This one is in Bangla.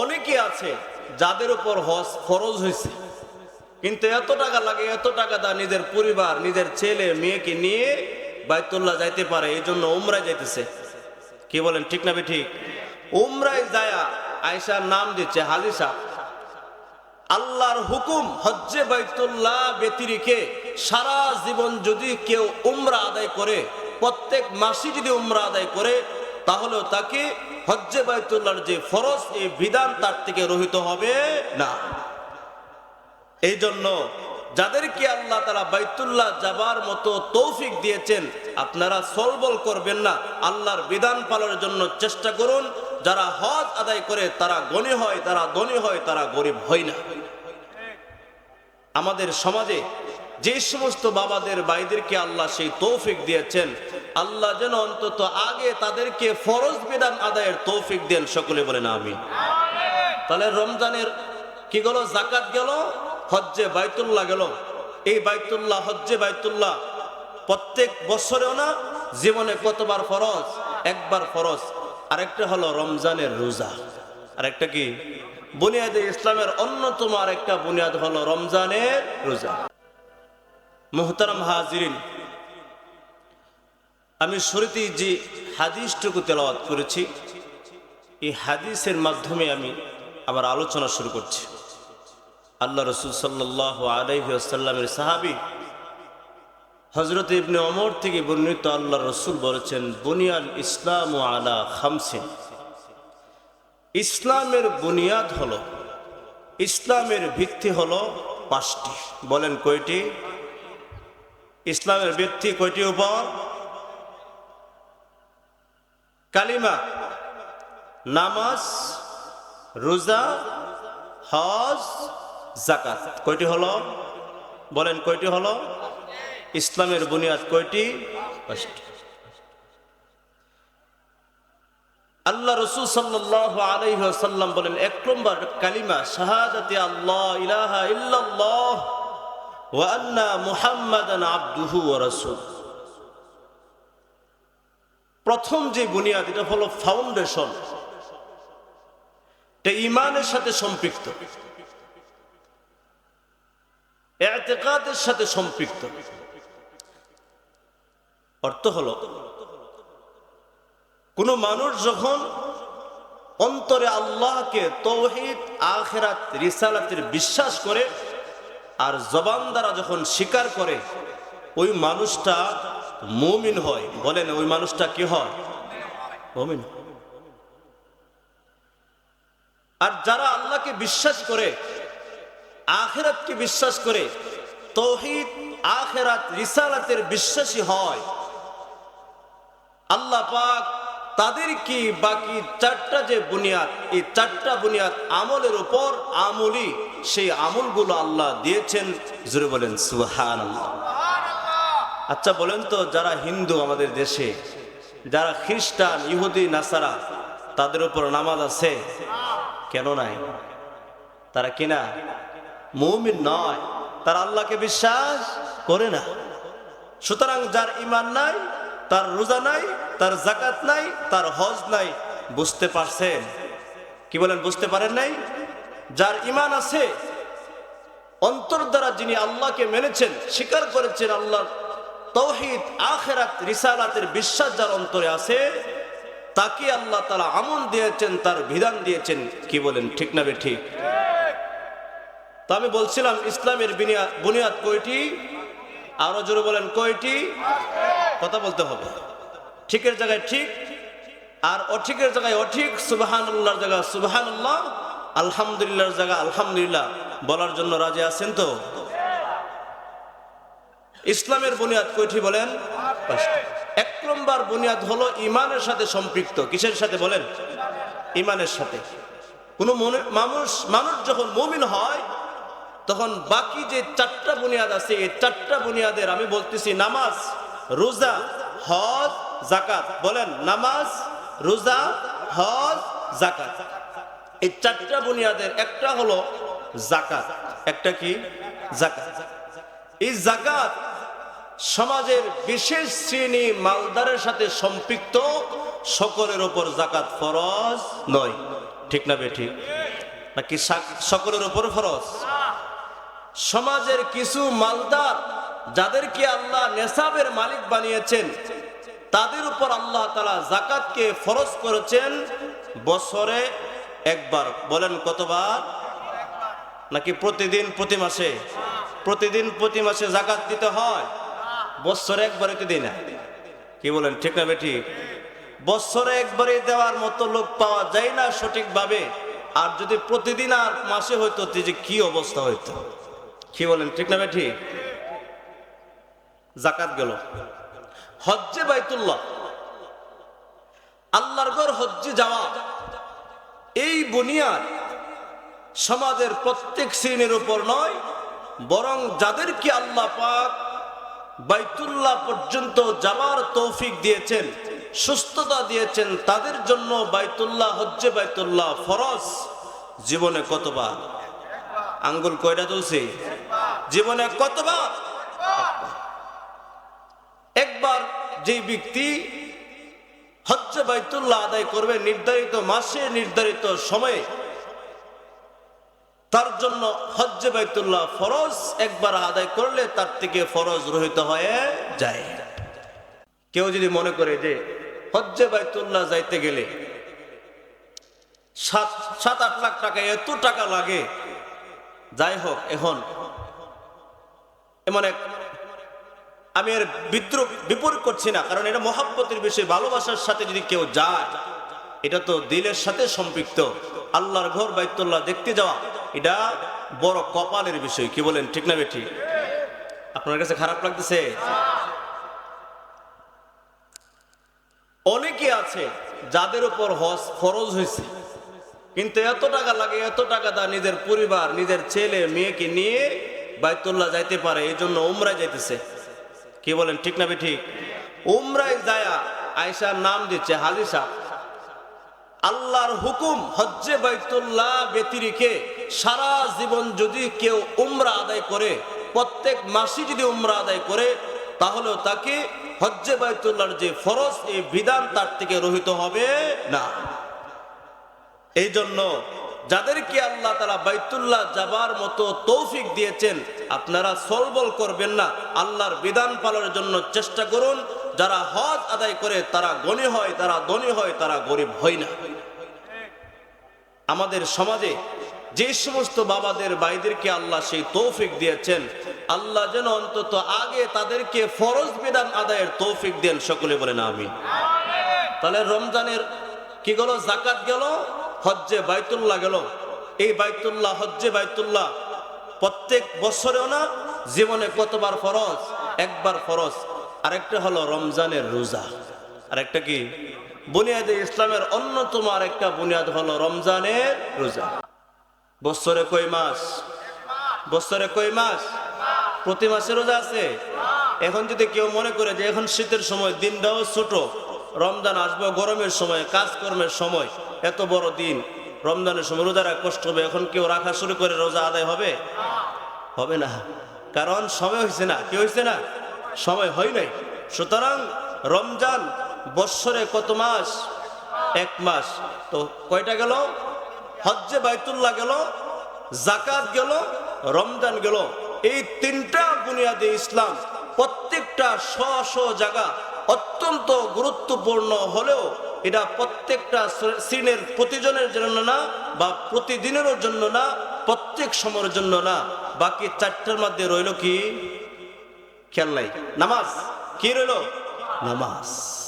অনেকে আছে যাদের উপর হজ ফরজ হয়েছে। কিন্তু এত টাকা লাগে, এত টাকা দা নিজের পরিবার, নিজের ছেলে, মেয়েকে নিয়ে বাইতুল্লাহ যাইতে পারে এই জন্য উমরায় যাইতেছে। কি বলেন, ঠিক না ঠিক উমরায় যায়া আয়সার নাম দিচ্ছে হালিসা আল্লাহর হুকুম হজ্জে বাইতুল্লাহ ব্যতিরিকে সারা জীবন যদি কেউ উমরা আদায় করে, প্রত্যেক মাসে যদি উমরা আদায় করে, তাহলেও তাকে হজ্জে বাইতুল্লাহর যে ফরজ, এই বিধান তার থেকে রহিত হবে না। এই জন্য যাদেরকে আল্লাহ তারা বাইতুল্লাহ যাবার মতো তৌফিক দিয়েছেন, আপনারা সলবল করবেন না। আল্লাহর বিধান পালনের জন্য চেষ্টা করুন। যারা হজ আদায় করে, তারা গণী হয় তারা ধনী হয়, তারা গরিব হয় না। আমাদের সমাজে যে সমস্ত বাবাদের, ভাইদেরকে আল্লাহ সেই তৌফিক দিয়েছেন, আল্লাহ যেন অন্তত আগে তাদেরকে ফরজ বিধান আদায়ের তৌফিক দেন, সকলে বলেন আমি তাহলে রমজানের কি গেল? জাকাত গেল, হজ্জে বাইতুল্লাহ গেল। এই বাইতুল্লাহ, হজ্জে বাইতুল্লাহ প্রত্যেক বছরেও না, জীবনে কতবার ফরজ? একবার ফরজ। আরেকটা হলো রমজানের রোজা। আরেকটা কি? বুনিয়াদে ইসলামের অন্যতম আরেকটা বুনিয়াদ হলো রমজানের রোজা। মোহতারাম হাজিরিন, আমি শুরুতেই যে হাদিসটুকু তেলাওয়াত করেছি, এই হাদিসের মাধ্যমে আমি আবার আলোচনা শুরু করছি। আল্লাহ রসুল সাল্লাহ আলহিসাল্লামের সাহাবি হজরত ইবনে অমর থেকে বর্ণিত আল্লাহ রসুল বলেছেন বুনিয়াল ইসলাম ও আলা খামসিন। ইসলামের বুনিয়াদ হলো, ইসলামের ভিত্তি হলো পাঁচটি। বলেন কয়টি? ইসলামের ভিত্তি কয়টি উপর? কালিমা, নামাজ, রোজা, হজ জাকাত কয়টি হলো? বলেন কয়টি হলো? ইসলামের বুনিয়াদ কয়টি? আল্লাহ রসুল সাল্লাহ আলাইসাল্লাম বলেন, এক নম্বর কালিমা, শাহাদাতে আল্লাহ ইলাহা ইল্লাল্লাহ। আবদুহু প্রথম যে বুনিয়াদ, এটা হলো ফাউন্ডেশন এটা ইমানের সাথে সম্পৃক্ত। এতেকাদের সাথে সম্পৃক্ত। অর্থ হলো, কোন মানুষ যখন অন্তরে আল্লাহকে তৌহিদ, আখেরাত, রিসালাতের বিশ্বাস করে আর জবান দ্বারা যখন স্বীকার করে, ওই মানুষটা মুমিন হয়। বলেন, ওই মানুষটা কি হয়? আর যারা আল্লাহকে বিশ্বাস করে আখেরাত আখেরাতকে বিশ্বাস করে, তৌহিদ, আখেরাত, রিসালাতের বিশ্বাসী হয়, আল্লাহ পাক তাদের কি বাকি চারটা যে বুনিয়াদ, এই চারটা বুনিয়াদ আমলের উপর আমলি সেই আমলগুলো আল্লাহ দিয়েছেন। জুড়ে বলেন সুহান আচ্ছা বলেন তো, যারা হিন্দু আমাদের দেশে, যারা খ্রিস্টান, ইহুদি, নাসারা, তাদের উপর নামাজ আছে? কেন নাই? তারা কিনা? মৌমিন নয়। তারা আল্লাহকে বিশ্বাস করে না। সুতরাং যার ইমান নাই তার রোজা নাই, তার জাকাত নাই, তার হজ নাই। বুঝতে পারছেন? কি বলেন, বুঝতে পারেন নাই? যার ইমান আছে, অন্তর দ্বারা যিনি আল্লাহকে মেনেছেন, স্বীকার করেছেন আল্লাহ তৌহিদ, আখেরাত, রিসালাতের বিশ্বাস যার অন্তরে আছে, তাকে আল্লাহ তারা আমন দিয়েছেন, তার বিধান দিয়েছেন। কি বলেন, ঠিক না বে ঠিক? তা আমি বলছিলাম, ইসলামের বুনিয়াদ কয়টি? আরও জোরে বলেন, কয়টি? কথা বলতে হবে। ঠিকের জায়গায় ঠিক, আর অঠিকের জায়গায় অঠিক সুবাহান আল্লাহর জায়গায় সুবাহান আল্লাহ আলহামদুলিল্লাহর জায়গা আলহামদুলিল্লাহ বলার জন্য রাজি আছেন তো? ইসলামের বুনিয়াদ কয়টি বলেন? এক নম্বর বুনিয়াদ হলো ইমানের সাথে সম্পৃক্ত। কিসের সাথে বলেন? ইমানের সাথে। কোনো মনে মানুষ মানুষ যখন মমিন হয়, তখন বাকি যে চারটা বুনিয়াদ আছে, এই চারটা বুনিয়াদের আমি বলতেছি নামাজ। রোজা, হজ জাকাত বলেন, নামাজ, রোজা, হজ জাকাত এই চারটা বুনিয়াদের, একটা হলো জাকাত একটা কি? জাকাত এই জাকাত সমাজের বিশেষ শ্রেণি মালদারের সাথে সম্পৃক্ত, সকলের ওপর জাকাত ফরজ নয়। ঠিক না বে ঠিক নাকি সকলের উপর ফরজ? সমাজের কিছু মালদার যাদেরকে আল্লাহ নেশাবের মালিক বানিয়েছেন, তাদের উপর আল্লাহ তালা জাকাতকে ফরজ করেছেন বছরে একবার। বলেন কতবার? নাকি প্রতিদিন, প্রতি মাসে? প্রতিদিন, প্রতি মাসে জাকাত দিতে হয়? বছরে একবারে তো দিই না। কি বলেন, ঠিক না বেটি বছরে একবারে দেওয়ার মতো লোক পাওয়া যায় না সঠিকভাবে। আর যদি প্রতিদিন আর মাসে হইতো যে কি অবস্থা হইতো? কি বলেন, ঠিক না বেটি জাকাত গেল। হজ্জে বাইতুল্লাহ। আল্লাহর ঘর হজ্জে যাওয়া। এই বুনিয়াদ সমাজের প্রত্যেক শ্রেণির উপর নয়, বরং যাদেরকে আল্লাহ পাক বাইতুল্লাহ পর্যন্ত যাওয়ার তৌফিক দিয়েছেন, সুস্থতা দিয়েছেন, তাদের জন্য বাইতুল্লাহ, হজ্জে বাইতুল্লাহ ফরজ। জীবনে কতবার? আঙ্গুল কয়টা তুলছে? জীবনে কতবার একবার যে ব্যক্তি হজ্জে বাইতুল্লাহ আদায় করবে নির্ধারিত মাসে, নির্ধারিত সময়ে, তার জন্য হজ্জে বাইতুল্লাহ ফরজ একবার আদায় করলে তার থেকে ফরজ রহিত হয়ে যায়। কেউ যদি মনে করে যে হজ্জে বাইতুল্লাহ যাইতে গেলে সাত সাত, আট লাখ টাকা, এত টাকা লাগে, যাই হোক, এখন এমন এক আমি এর বিদ্রোহ বিপরীত করছি না, কারণ এটা মহাব্বতের বিষয়, ভালোবাসার সাথে যদি কেউ যায়, এটা তো দিলের সাথে সম্পৃক্ত। আল্লাহর ঘর বাইতুল্লাহ দেখতে যাওয়া, এটা বড় কপালের বিষয়, কি বলেন, ঠিক না বেঠি? আপনার কাছে খারাপ লাগতেছে? অনেকে আছে যাদের উপর হজ ফরজ হয়েছে, কিন্তু এত টাকা লাগে, এত টাকা দা নিজের পরিবার, নিজের ছেলে, মেয়েকে নিয়ে বাইতুল্লাহ যাইতে পারে এই জন্য উমরায় যাইতেছে। কি বলেন, ঠিক না ঠিক উমরায় যায়া আয়সার নাম দিচ্ছে হালিসা আল্লাহর হুকুম, হজ্জে বাইতুল্লাহ ব্যতিরিকে সারা জীবন যদি কেউ উমরা আদায় করে, প্রত্যেক মাসে যদি উমরা আদায় করে, তাহলেও তাকে হজ্জে বাইতুল্লাহর যে ফরজ, এই বিধান তার থেকে রহিত হবে না। এই জন্য যাদেরকে আল্লাহ তারা বাইতুল্লাহ যাবার মতো তৌফিক দিয়েছেন, আপনারা সলবল করবেন না। আল্লাহর বিধান পালনের জন্য চেষ্টা করুন। যারা হজ আদায় করে, তারা গণী হয় তারা ধনী হয়, তারা গরিব হয় না। আমাদের সমাজে যে সমস্ত বাবাদের, ভাইদেরকে আল্লাহ সেই তৌফিক দিয়েছেন, আল্লাহ যেন অন্তত আগে তাদেরকে ফরজ বিধান আদায়ের তৌফিক দেন, সকলে বলেন আমি তাহলে রমজানের কি গেল? জাকাত গেল? হজ্জে বাইতুল্লাহ গেল। এই বাইতুল্লাহ, হজ্জে বাইতুল্লাহ প্রত্যেক বছরেও না, জীবনে কতবার ফরজ? একবার ফরজ। আরেকটা হলো রমজানের রোজা। আরেকটা কি? বুনিয়াদে ইসলামের অন্যতম আরেকটা বুনিয়াদ হলো রমজানের রোজা। বছরে কই মাস? বছরে কই মাস? প্রতি মাসে রোজা আছে? এখন যদি কেউ মনে করে যে এখন শীতের সময়, দিনটাও ছোট, রমজান আসবে গরমের সময়, কাজকর্মের সময় এত বড় দিন। রমজানের সময় রোজা রাখা কষ্ট হবে, এখন কেউ রাখা শুরু করে রোজা আদায় হবে? হবে না। কারণ সময় হয়েছে না। কি হয়েছে না? সময় হয় নাই। সুতরাং রমজান বৎসরে কত মাস? এক মাস। তো কয়টা গেল? হজ্জে বাইতুল্লাহ গেল জাকাত গেল, রমজান গেল। এই তিনটা বুনিয়াদে ইসলাম প্রত্যেকটা স্ব স্ব জায়গা অত্যন্ত গুরুত্বপূর্ণ হলেও এটা প্রত্যেকটা শ্রেণির প্রতিজনের জন্য না, বা প্রতিদিনেরও জন্য না, প্রত্যেক সময়ের জন্য না। বাকি চারটার মধ্যে রইল কি? খেয়াল নাই। নামাজ। কি রইল? নামাজ।